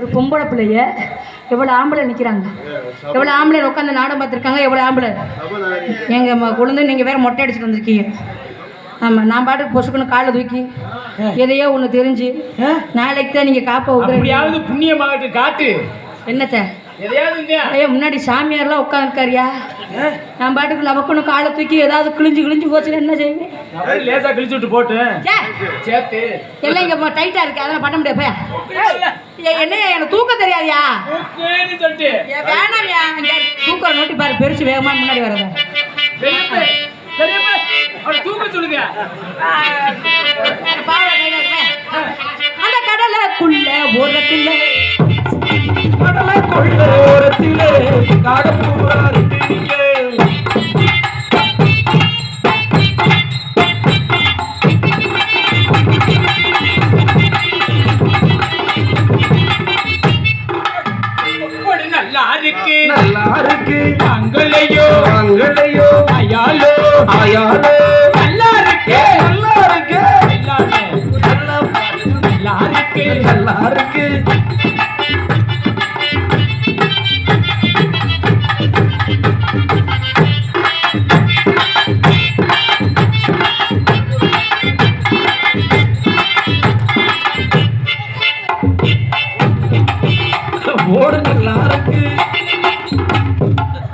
ஒரு பொம்பளை பிள்ளைய எவ்வளோ ஆம்பளை நிற்கிறாங்க எவ்வளோ ஆம்பளை உட்காந்து நாடகம் பார்த்துருக்காங்க? எவ்வளோ ஆம்பளை? எங்கள் குழந்தை நீங்கள் வேற மொட்டை அடிச்சுட்டு வந்திருக்கீங்க. ஆமாம் நான் பாட்டுக்கு பொசுக்குன்னு காலை தூக்கி எதையோ ஒன்று தெரிஞ்சு நாளைக்கு தான் நீங்கள் காப்பை அப்படியாவது புண்ணியமாகட்டு காட்டு. என்னத்த? ஐயா முன்னாடி சாமியார்லாம் உட்காந்துருக்காரியா நான் பாட்டுக்கு லவக்குன்னு காலை தூக்கி ஏதாவது கிழிஞ்சு கிழிஞ்சு போச்சுன்னா என்ன செய்வேன் அப்படியே லேசா கிழிச்சு விட்டு போட்டு எல்லாம் இங்கே டைட்டாக இருக்கு. அதெல்லாம் பண்ண முடியாது. போயா. என்னையா எனக்கு தூக்கம் தெரியாதியா? வேணாம்யா தூக்கம் நோட்டி பாரு பெருசு வேகமா முன்னாடி வரத தூக்க சொல்லுங்க. அந்த கடலைக்குள்ள ஓரத்தில். கடலை கொள்ள ஓரத்திலே இருக்கீங்க அப்படி நல்லா இருக்கு நல்லா இருக்கு அங்களையோ அங்கடையோ அயாலோ ஆயாலே நல்லா இருக்கு நல்லா இருக்கு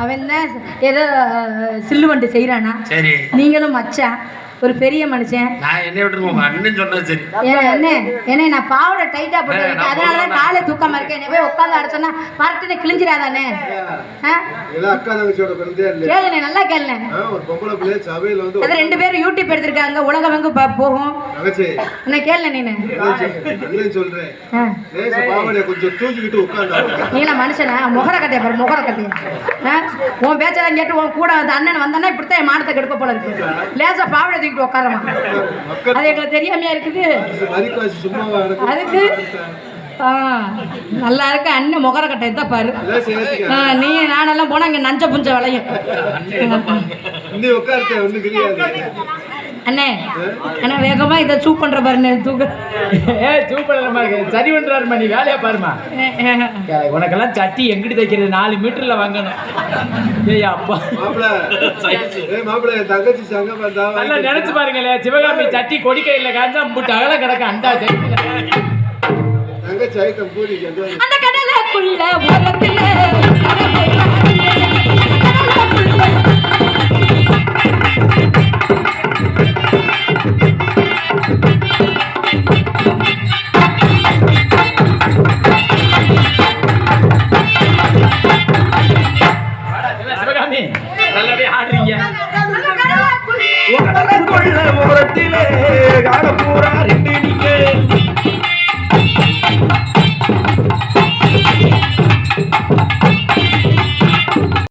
அவன் தான் ஏதோ சில்லு வண்டு செய்கிறானா சரி. நீங்களும் மச்சான். ஒரு பெரிய மனுஷன். நான் என்ன விட்டுருவோம் அண்ணன் சரி. என்ன என்ன நான் பாவடை டைட்டா போட்டு அதனால தான். காலை தூக்கமா இருக்கேன். என்னை போய் உட்காந்து அடைச்சோன்னா பரட்டுன்னு கிழிஞ்சிடாதானே? ஆ? எல்லாம் அக்கா தங்கச்சியோட பிறந்தே இல்லையா. கேளுண்ணே நல்லா வந்து அது ரெண்டு பேரும் யூடியூப் எடுத்திருக்காங்க. உலகம் எங்க போகும். என்ன கேளுண்ணே நீனு. சொல்றேன். ஆ. லேச பாவடைய கொஞ்சம் தூக்கிக்கிட்டு உட்கார்ந்தாங்க நீ என்ன மனுஷனா? முகர கட்டைய பாரு முகர கட்டைய? உன் பேச்செல்லாம் கேட்டு உன் கூட வந்து அண்ணன் வந்தானா இப்படித்தான் என் மானத்தை கெடுக்க போல இருக்கு. லேசா பாவடை தூக்கிட்டு உட்காரமா அது எங்களுக்கு தெரியாமையா இருக்குது. அதுக்கு ஆ நல்லா இருக்கு அண்ணன் முகர கட்டை தான் பாரு. நீ நானெல்லாம் போனா இங்க நஞ்ச புஞ்ச விளையும். அண்ணே அண்ணா வேகமா இதை சூப் பண்ற பாருண்ணே தூக்க. ஏ சூப்பர் இருக்கு. சரி பண்றாருமா நீ வேலையா பாருமா உனக்கெல்லாம் சட்டி எங்கிட்டு தைக்கிறது? நாலு மீட்டர்ல வாங்கணும். ஏய் அப்பா. தங்கச்சி சங்கம் வந்தா நல்லா நினைச்சு பாருங்களேன் சிவகாமி சட்டி கொடிக்கையில காஞ்சா முட்டு அகல கிடக்கு அண்டா தங்கச்சி அந்த கடலுக்குள்ள உரத்துல காணப்பூராரி